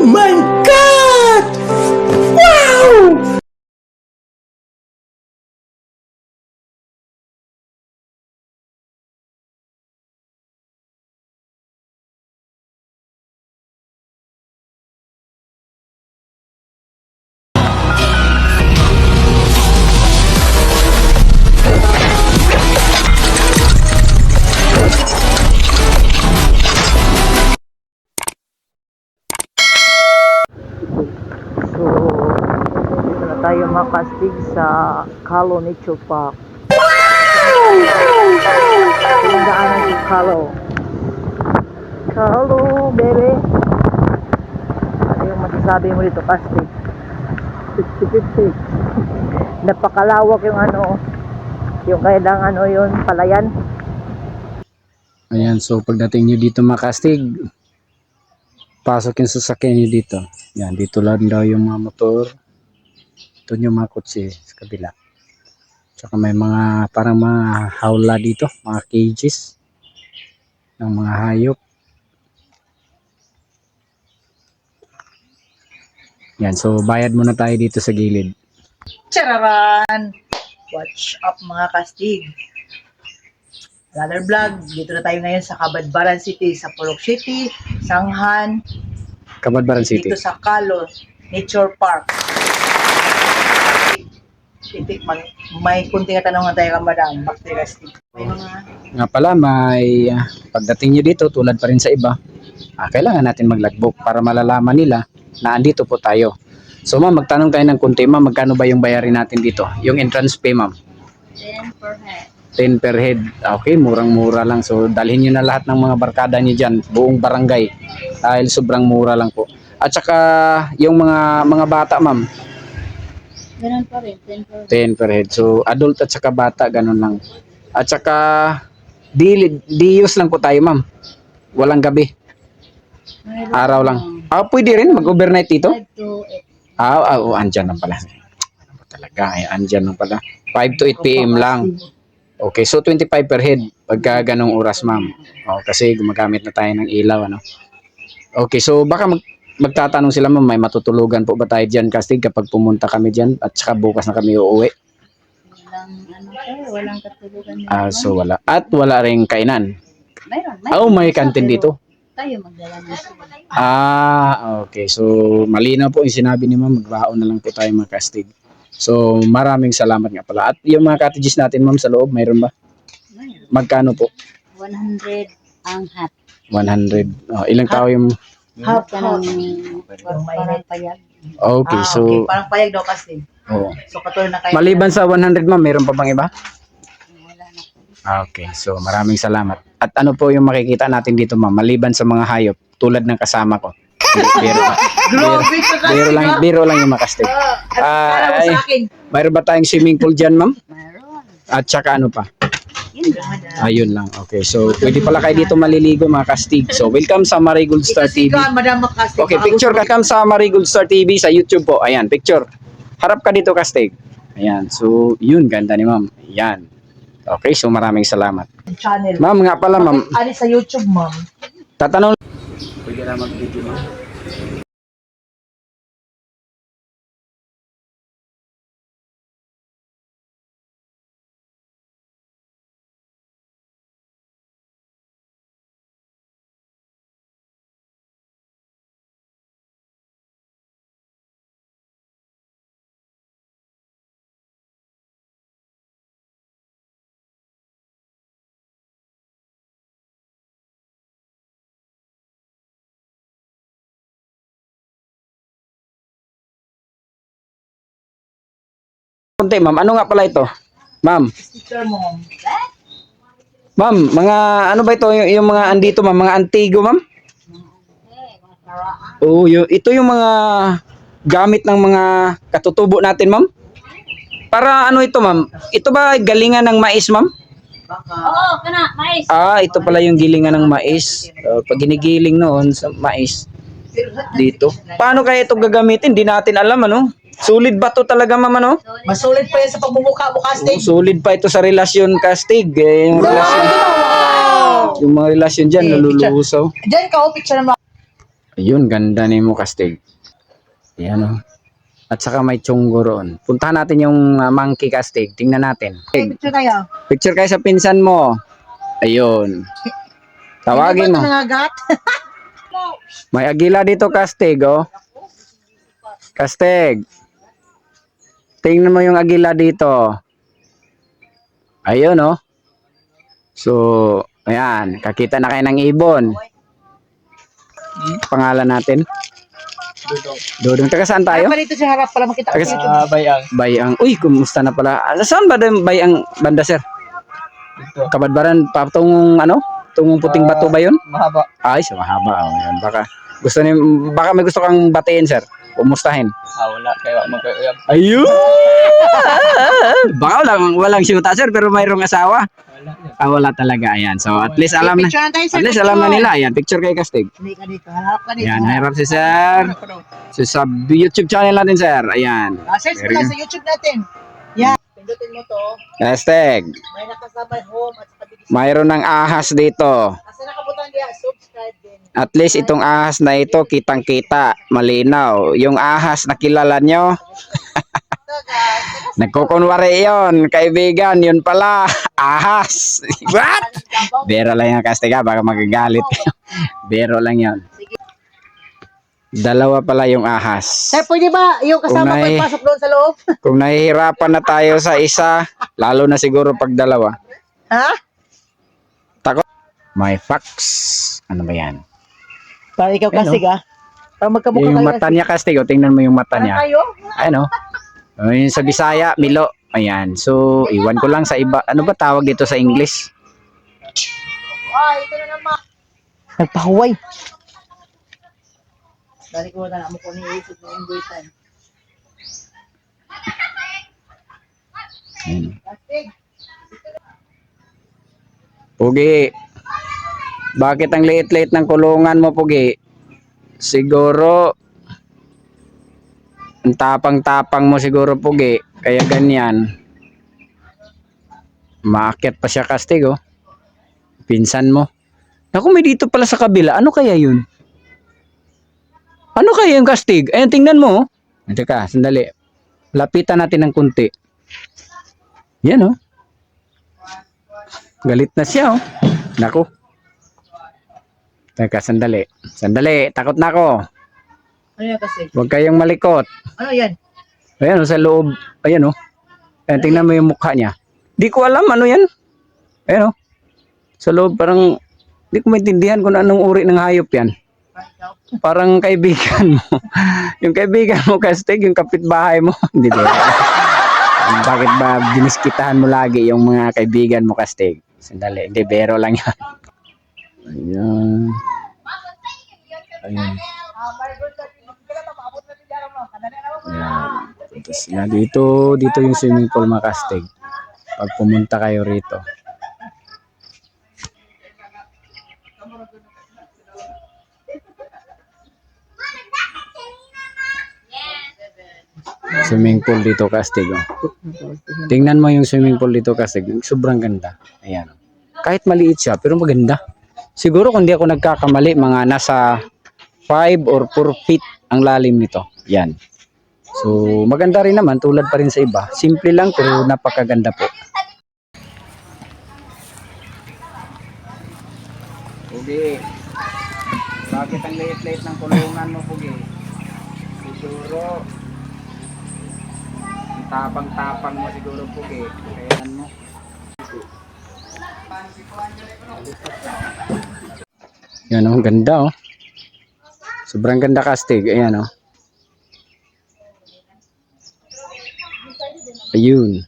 Oh sa Calo Nature Park. Yung daanan sa Calo. Calo, baby. Ano yung masasabi mo dito, kastig? 50-50. Napakalawak yung ano, yung kailang ano yun, palayan. Ayan, so pagdating nyo dito makastig, pasok yung sasakyan nyo dito. Yan, dito lang daw yung mga motor. Ito yung mga kotse sa kabila. Tsaka may mga parang mga hawla dito, mga cages ng mga hayop. Yan, so bayad muna tayo dito sa gilid. Chararan! Watch up mga kastig. Another vlog. Dito na tayo ngayon sa Kabadbaran City, sa Purok City, Sanghan, Kabadbaran City. dito sa Calo Nature Park. Titik man, may kunting katanungan tayo ka madam, back to kastig. May mga Nga pala, may ah, pagdating nyo dito, tulad pa rin sa iba, ah, kailangan natin mag-logbook para malalaman nila na andito po tayo. So ma'am, magtanong tayo ng kunti. Ma'am, magkano ba yung bayarin natin dito? Yung entrance fee, ma'am? 10 per head. 10 per head. Ah, Okay, murang-mura lang. So dalhin nyo na lahat ng mga barkada nyo dyan, buong barangay. Dahil sobrang mura lang po. At saka yung mga mga bata, ma'am, Ganun pa rin, 10 per 10 per head. So, adult at saka bata, ganun lang. At saka, di, di use lang po tayo, ma'am. Walang gabi. Mayroon Araw lang. Ah, pwede rin mag-overnight dito? 5 to Ah, ah oh, andyan lang pala. Ano ba talaga? Ay, andyan lang pala. 5 to 8 p.m. lang. Okay, so 25 per head pagka ganong oras, ma'am. Oh, kasi gumagamit na tayo ng ilaw, ano. Okay, so baka mag magtatanong sila, ma'am, may matutulugan po ba tayo dyan, Kastig, kapag pumunta kami dyan at saka bukas na kami uuwi? walang ano sir, walang katulugan. Ah, so wala. At wala ring kainan. Mayroon, Oh, may kantin dito. Tayo magdala sir. Ah, okay. So, malinaw po yung sinabi ni ma'am. Magbaon na lang po tayo mga kastig. So, maraming salamat nga pala. At yung mga cottages natin ma'am sa loob, mayroon ba? Mayroon. Magkano po? 100 ang hat. 100. Oh, ilang tao yung... Half, Ka ng parang payag. Okay, ah, so... okay. parang payag daw kastig. Oh. So katulad na kayo. Maliban sa 100 ma'am, mayroon pa bang iba? Wala na. Okay, so maraming salamat. At ano po yung makikita natin dito ma'am, maliban sa mga hayop, tulad ng kasama ko. Biro, biro, kasi. biro lang, biro lang yung makastig. Mo ay. Mayroon ba tayong swimming pool dyan ma'am? Mayroon. At saka ano pa? Ayun lang. Okay. So, pwede pala kayo dito maliligo mga kastig. So, welcome sa Marigold Star TV. Okay, picture ka kam sa Marigold Star TV sa YouTube po. Ayan, picture. Harap ka dito, kastig. Ayan. So, yun. Ganda ni ma'am. Ayan. Okay, so maraming salamat. Channel. Ma'am, nga pala, ma'am. Ali sa YouTube, ma'am. Tatanong. Pwede na mag-video, ma'am. Kunti, ma'am. Ano nga pala ito? Ma'am. Ma'am. Ma'am, mga ano ba ito? Yung, yung mga andito, ma'am. Mga antigo, ma'am? Oo, yung, ito yung mga gamit ng mga katutubo natin, ma'am. Para ano ito, ma'am? Ito ba galingan ng mais, ma'am? Baka. Oo, kana, mais. Ah, ito pala yung gilingan ng mais. Uh, pag ginigiling noon sa mais dito. Paano kaya ito gagamitin? Di natin alam, ano? Solid ba to talaga, ma'am, ano? Masulit pa yan sa pagbubuka mo, Oo, kastig. solid pa ito sa relasyon, Kastig. Eh, yung relasyon, yung mga relasyon dyan, Eh, nalulusaw. Diyan ka, oh, picture mo. Ayun, ganda ni mo kastig. Ayan o. At saka may chunggo roon. Puntahan natin yung ah, monkey kastig. Tingnan natin. Okay, picture tayo. Picture kayo sa pinsan mo. Ayun. Tawagin mo. Ito nangagat? May agila dito, Kastig, oh. Kastig. Tingnan mo yung agila dito. Ayun, oh. So, ayan. Kakita na kayo ng ibon. Pangalan natin? Dudong. Dudong. Taga saan tayo? Dito sa harap para makita ko sa YouTube. Bayang. Bayang. Uy, kumusta na pala? Ah, Saan ba yung Bayang banda, sir? Kabadbaran, patungong ano? Tungong puting bato ba yun? Mahaba. Ay, sa mahaba. Oh, yan. Baka gusto ni baka may gusto kang batiin, sir. Kumustahin. Ah, wala. Kaya magkayab. Ayun! Baka walang, walang syuta, sir, pero mayroong asawa. Wala. Ah, wala talaga. Ayan. So, at least alam na. Picturean tayo, sir. At least alam na nila. Ayan, picture kay Kastig. Hindi ka dito. Harap ka dito. Ayan, hirap si sir. So, sa YouTube channel natin, sir. Ayan. Ah, search mo Very lang good. sa YouTube natin. Yan. Pindutin mo to. Kastig. May nakasabay home at saka bilis. Mayroon ng ahas dito. Kasi nakabutang diya, subscribe din. At least itong ahas na ito, kitang-kita, malinaw. Yung ahas na kilala nyo, nagkukunwari yon kaibigan, yun pala, ahas. What? Bero lang yan, Kastiga, baka magagalit kayo. Bero lang yan. Dalawa pala yung ahas. Sir, pwede ba yung kasama ko ipasok doon sa loob? Kung nahihirapan na tayo sa isa, lalo na siguro pag dalawa. Ha? Takot. May fax. Ano ba yan? Para ikaw Ayun, kasi ah. Para magkamukha Yung mata niya, Kastigo, tingnan mo yung mata niya. tayo? ano? Ayun sa Bisaya, Milo. Ayan. So, iwan ko lang sa iba. Ano ba tawag dito sa English? Ah, ito na naman. Nagpahuway. Dali ko na mo ko ni isip ng ingwitan. Pugi. Bakit ang liit-liit ng kulungan mo, Pugi? Siguro, ang tapang-tapang mo siguro, Pugi. Kaya ganyan. Maakyat pa siya kastig, oh. Pinsan mo. Naku, may dito pala sa kabila. Ano kaya yun? Ano kaya yung kastig? Ayun, tingnan mo, oh. Teka, sandali. Lapitan natin ng kunti. Yan, oh. Galit na siya, oh. Naku. Teka, sandali. Sandali, takot na ako. Ano yan kasi? Huwag kayong malikot. Ano yan? Ayan, sa loob. Ayan, oh. Ayan, tingnan mo yung mukha niya. Di ko alam, ano yan? Ayan, oh. Sa loob, parang, di ko maintindihan kung anong uri ng hayop yan. Ah? Parang kaibigan mo. yung kaibigan mo, Kastig, yung kapitbahay mo. Hindi, di. Bakit ba diniskitahan mo lagi yung mga kaibigan mo, Kastig? Sandali, hindi, bero lang yan. Ayan. Ayan. Ayan. Tapos na dito, dito yung swimming pool mga Kastig. Pag pumunta kayo rito. Swimming pool dito Kastig. Oh. Tingnan mo yung swimming pool dito Kastig. Sobrang ganda. Ayan. Kahit maliit siya, pero maganda. Siguro kung di ako nagkakamali, mga nasa 5 or 4 feet ang lalim nito. Yan. So, maganda rin naman, tulad pa rin sa iba. Simple lang, pero napakaganda po. Pugi, bakit ang liit-liit ng kulungan mo, Pugi? Siguro, ang tapang-tapang mo siguro, Pugi. Kaya mo. Yan oh, ganda oh. Sobrang ganda kastig. Ayan oh. Ayun.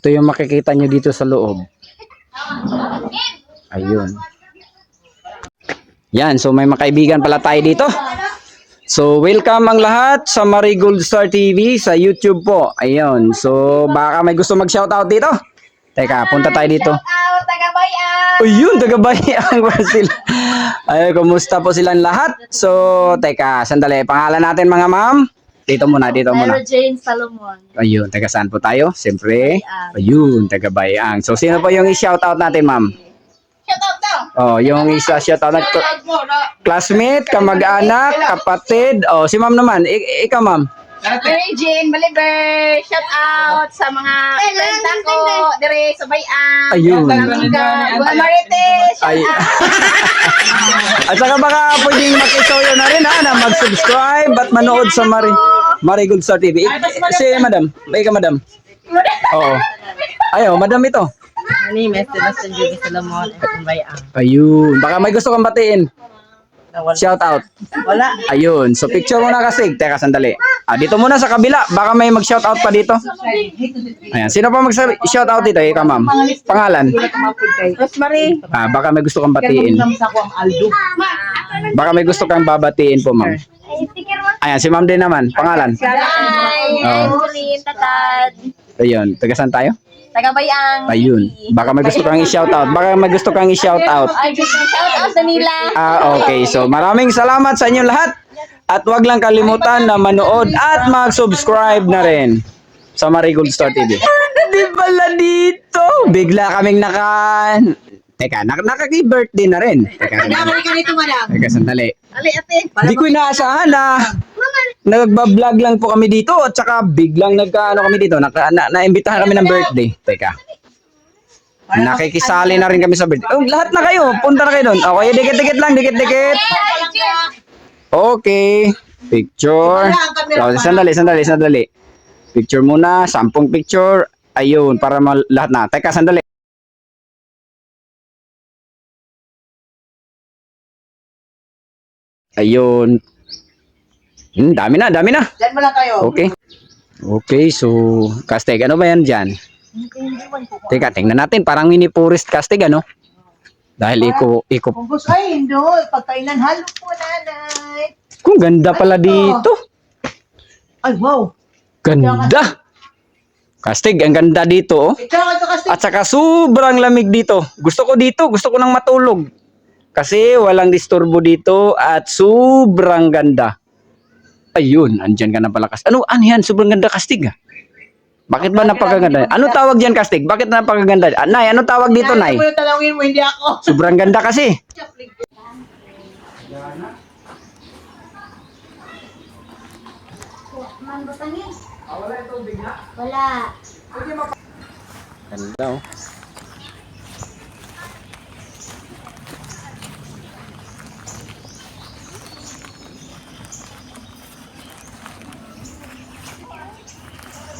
Ito yung makikita nyo dito sa loob. Ayun. Yan, so may mga kaibigan pala tayo dito. So, welcome ang lahat sa Marigold Star TV sa YouTube po. Ayun. So, baka may gusto mag-shoutout dito. Teka, punta tayo dito. Out, taga-bayan! Ayun, taga-bayang ba sila? Ay, kumusta po silang lahat? So, teka, sandali. Pangalan natin mga ma'am. Dito muna, dito muna. Mary Jane Salomon. Ayun, taga saan po tayo? Siyempre, ayun, taga Bayang. So, sino po yung i-shoutout natin, ma'am? Shout out daw! Oh, yung isa shout out nag classmate, kamag-anak, kapatid. Oh, si ma'am naman. I- ikaw ma'am. Mary Jane Baliber, shout out sa mga kwenta ko, dire sa bayan. Ayun. Marites, shout Ay. out. At saka baka pwedeng makisoyo na rin ha, na mag-subscribe at manood sa Mari Marigold Star TV. Si madam. Ba ka madam? Oo. Ayo, madam ito. Ani, Mr. Master Jogi Salomon, at bayang. Ayun. Baka may gusto kang batiin. Wala. Shout out. Wala. Ayun. So picture muna kasi. Teka, sandali. Ah, dito muna sa kabila. Baka may mag-shout out pa dito. Ayan. Sino pa mag-shout out dito? Ikaw, ma'am. Pangalan? Rosemary. Ah, baka may gusto kang batiin. Baka may gusto kang babatiin po, ma'am. Ayan, si ma'am din naman. Pangalan? Hi, Oh. Tatad. Ayun. Tagasan tayo? Taga Bayang. Ayun. Baka may gusto kang i-shout out. Baka may gusto kang i-shout out. Ay, shout out sa nila. Ah, okay. So, maraming salamat sa inyong lahat. At wag lang kalimutan na manood at mag-subscribe na rin sa Marigold Star TV. Di pala dito. Bigla kaming naka... Teka, nak nakaki-birthday na rin. Teka, sandali. Teka, sandali. Ali, ate. Di ko inaasahan na nagbablog lang po kami dito at saka biglang nagkaano kami dito. Naka, na, naimbitahan kami ng birthday. Teka. Nakikisali na rin kami sa birthday. Oh, lahat na kayo. Punta na kayo doon. Okay, dikit-dikit lang, dikit-dikit. Okay. Picture. Oh, sandali, sandali, sandali. Picture muna, sampung picture. Ayun, para lahat na. Teka, sandali. Ayun. Hmm, dami na, dami na. Diyan mo lang kayo. Okay. Okay, so, Kastig, ano ba yan dyan? Teka, tingnan natin. Parang mini forest Kastig, ano? Dahil iko, iko, Kung gusto, ay, hindi. Pagkainan, halo po, nanay. kung ganda pala dito. Ay, wow. Ganda! Kastig, ang ganda dito, oh. At saka sobrang lamig dito. Gusto ko dito, gusto ko nang matulog. Kasi walang disturbo dito at sobrang ganda. Ayun, andyan ka na pala Kastig. Ano, ano yan? Sobrang ganda Kastig, ah. Bakit ba napakaganda? Ano tawag diyan Kastig? Bakit napakaganda? Ah, Nay, ano tawag dito, Nay? Ano talawin mo, hindi ako. Sobrang ganda kasi. Wala. Ganda, oh.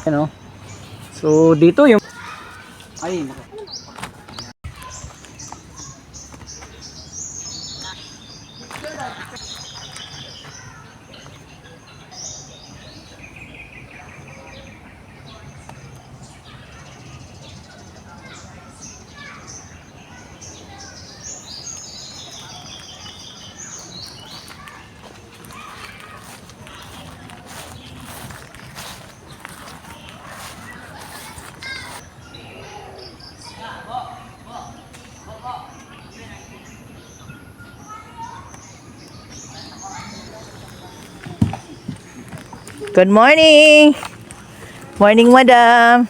Ano? So, dito yung... Ay, Good morning. Morning, madam.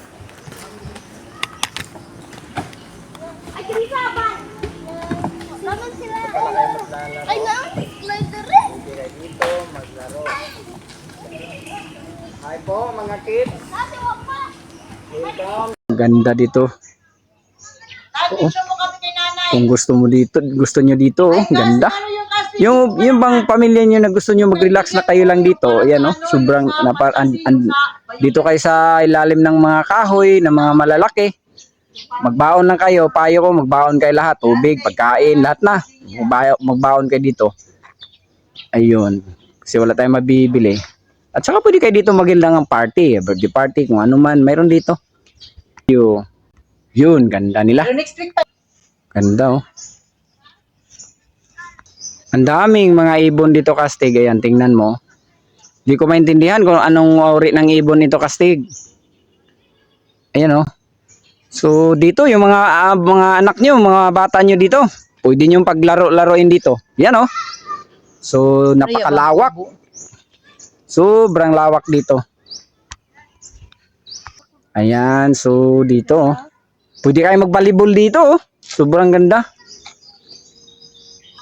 Hi po, mga kids. Ganda dito. Oo. Kung gusto mo dito, gusto nyo dito, oh, ganda. Yung yung bang pamilya nyo na gusto nyo mag-relax na kayo lang dito, ayan oh, sobrang napar an, an- dito kayo sa ilalim ng mga kahoy, ng mga malalaki. Magbaon lang kayo, payo ko, magbaon kayo lahat, tubig, pagkain, lahat na. Magbaon, kayo dito. Ayun, kasi wala tayong mabibili. At saka pwede kayo dito maging ang party, birthday party, kung ano man, mayroon dito. Yun, yun, ganda nila. Ganda oh. Ang daming mga ibon dito Kastig. Ayan, tingnan mo. Hindi ko maintindihan kung anong uri ng ibon nito Kastig. Ayan oh. So dito yung mga ah, mga anak nyo, mga bata nyo dito, pwede nyo paglaro-laroin dito. Yan oh. So napakalawak. Sobrang lawak dito. Ayan, so dito oh. Pwede kayo magbalibol dito oh. Sobrang ganda.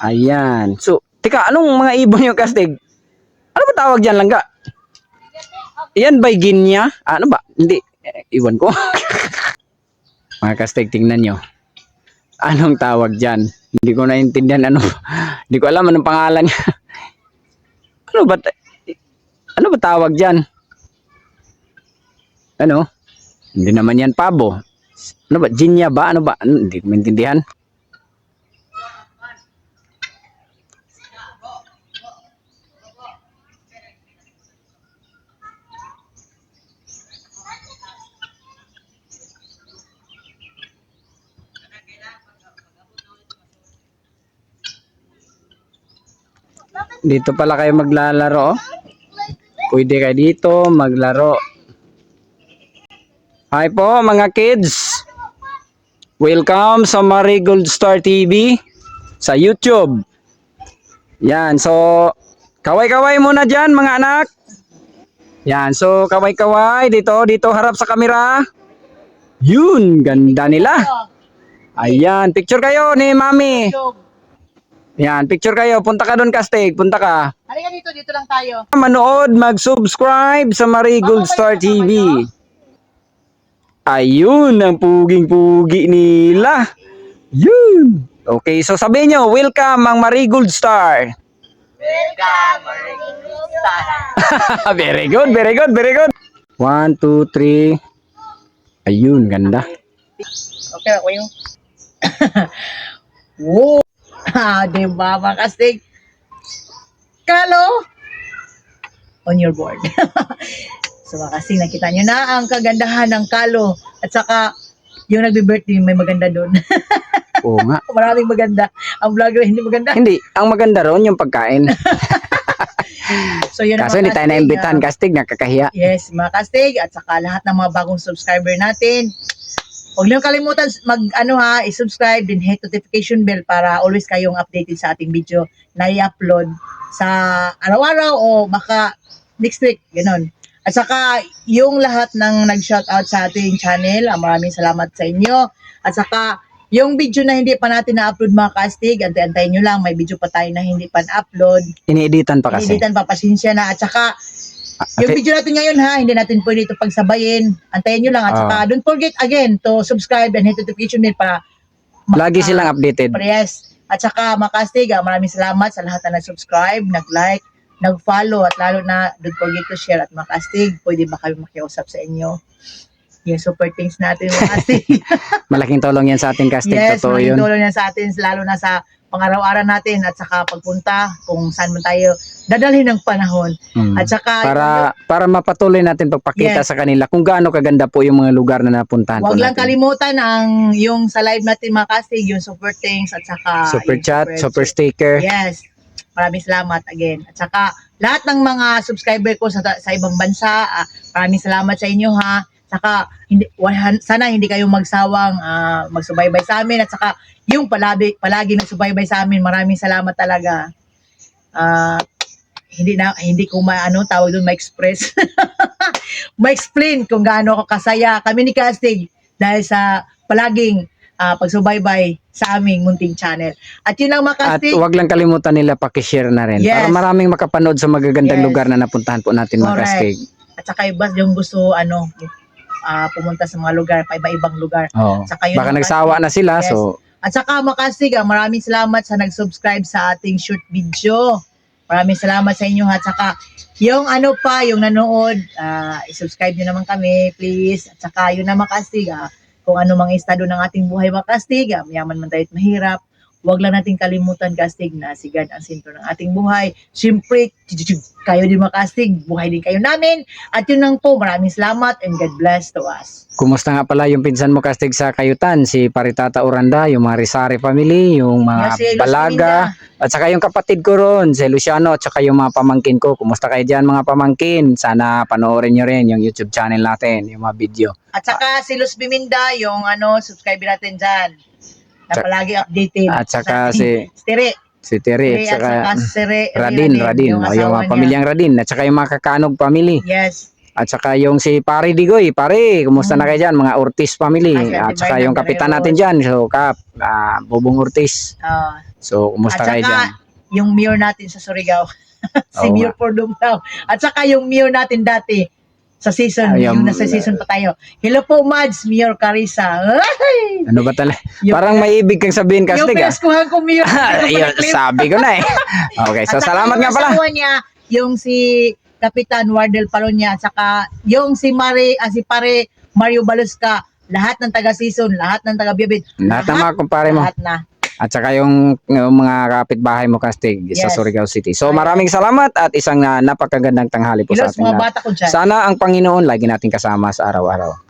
Ayan. So, tika, anong mga ibon yung kastig? Ano ba tawag dyan, langga? Yan ba ginya? Ano ba? Hindi. Eh, iwan ko. mga kastig, tingnan nyo. Anong tawag dyan? Hindi ko naintindihan ano. Hindi ko alam anong pangalan niya. ano ba? Ano ba tawag dyan? Ano? Hindi naman yan pabo. Ano ba? Ginya ba? Ano ba? Hindi ko maintindihan. Dito pala kayo maglalaro. Pwede kayo dito maglaro. Hi po mga kids. Welcome sa Marigold Star TV sa YouTube. Yan, so kaway-kaway muna dyan mga anak. Yan, so kaway-kaway dito, dito harap sa kamera. Yun, ganda nila. Ayan, picture kayo ni Mami. Yan, picture kayo. Punta ka doon, Kastig. Punta ka. Halika dito, dito lang tayo. Manood, mag-subscribe sa Marigold Star TV. Ayun, ang puging-pugi nila. Yun. Okay, so sabihin nyo, welcome ang Marigold Star. very good, very good, very good. One, two, three. Ayun, ganda. Okay, ako yung... wow! Ah, di ba, mga kastig? Kalo! On your board. so, kastig, nakita nyo na ang kagandahan ng kalo. At saka, yung nagbe-birthday, may maganda doon. Oo nga. Maraming maganda. Ang vlogger, hindi maganda. Hindi, ang maganda ron yung pagkain. So, yun Kaso hindi tayo kastig, naimbitahan, ah, Kastig, nakakahiya. Yes, mga kastig at saka lahat ng mga bagong subscriber natin. Huwag niyo kalimutan mag ano ha, i-subscribe din hit notification bell para always kayong updated sa ating video na i-upload sa araw-araw o baka next week, ganun. At saka yung lahat ng nag-shoutout sa ating channel, ah, maraming salamat sa inyo. At saka yung video na hindi pa natin na-upload mga kastig, antay-antayin nyo lang, may video pa tayo na hindi pa na-upload. Inieditan pa kasi. Hindi pa pasensya na. At saka yung video natin ngayon ha, hindi natin pwede ito pagsabayin. Antayin nyo lang. At Ah. saka don't forget again to subscribe and hit notification bell para Lagi silang updated. Yes. At saka makastig, ah, maraming salamat sa lahat na nag-subscribe, nag-like, nag-follow at lalo na don't forget to share at makastig. Pwede ba kami makiusap sa inyo? Yung super things natin makastig. Malaking tulong yan sa ating Kastig. yes, Totoo malaking yun. tulong yan sa atin lalo na sa pangaraw-araw natin at saka pagpunta kung saan man tayo dadalhin ng panahon. Mm. At saka para para mapatuloy natin pagpakita Yes. sa kanila kung gaano kaganda po yung mga lugar na napuntahan Huwag lang natin. kalimutan ang yung sa live natin mga kastig, yung super thanks at saka Super yung chat, super sticker. Yes. Maraming salamat again. At saka lahat ng mga subscriber ko sa sa ibang bansa, ah, maraming salamat sa inyo ha. Saka hindi wahan- sana hindi kayo magsawang ah, magsubaybay sa amin at saka yung palagi palagi nagsubaybay sa amin. Maraming salamat talaga. Ah, hindi na hindi ko maano tawag doon ma-express. ma-explain kung gaano ako kasaya kami ni Castig dahil sa palaging ah, pagsubaybay sa aming munting channel. At yun lang mga At Castig. wag lang kalimutan nila paki-share na rin Yes. para maraming makapanood sa magagandang Yes. lugar na napuntahan po natin mga. Kastig. At saka iba yung gusto ano ah, pumunta sa mga lugar, pa iba-ibang lugar. Oo. Saka yun Baka nagsawa na sila Yes. so At saka makasig, ah, maraming salamat sa nag-subscribe sa ating short video. Maraming salamat sa inyo. At saka yung ano pa, yung nanood, ah, i-subscribe nyo naman kami, please. At saka yun na makasig, ah, kung ano mang estado ng ating buhay makastig, ah, mayaman man tayo at mahirap, huwag lang natin kalimutan kastig na si God ang sentro ng ating buhay. Siyempre, kayo din makastig, buhay din kayo namin. At yun lang po, maraming salamat and God bless to us. kumusta nga pala yung pinsan mo Kastig sa Kayutan, si Paritata Uranda, yung mga Rizari family, yung mga si Balaga, at saka yung kapatid ko ron, si Luciano, at saka yung mga pamangkin ko. Kumusta kayo dyan mga pamangkin? Sana panoorin nyo rin yung YouTube channel natin, yung mga video. At saka si Luz Biminda, yung ano, subscriber natin dyan. Na Tsak- palagi updated. At saka Sa- si Tere. si Terry, Tere at saka saka si Re- Radin, Radin, o, yung asawa mga niya. pamilyang Radin, at saka yung mga Kakanog family. Yes. At saka yung si Pare Digoy, pare, kumusta na kayo dyan? Mga Ortiz family. Ay, At saka yung kapitan natin dyan, so Kap, ah, Bobong Ortiz. Ah, So, kumusta At kayo saka, dyan? yung mayor natin sa Surigao. si Oo Mayor Pordumao. At saka yung mayor natin dati sa season, Ay, yung yung- nasa season pa tayo. Hello po, Mads, Mayor Carissa. Ay! Ano ba talaga? Yung- Parang may ibig kang sabihin, Yung Kastig, ah. pineskuhan ko, Mayor. Ayun, sabi ko na eh. Okay, so At salamat yung nga pala. asawa niya, yung si Kapitan Wardel Palonia, at saka yung si Mari, ah, si pare Mario Balusca, lahat ng taga-season, lahat ng taga-bibit. Lahat ng mga kumpare mo. Lahat na. At saka yung, yung mga kapitbahay mo, Kastig, sa Yes. Surigao City. So, maraming salamat at isang ah, napakagandang tanghali po sa Kilos, ating mga lahat. bata ko dyan. Sana ang Panginoon lagi natin kasama sa araw-araw.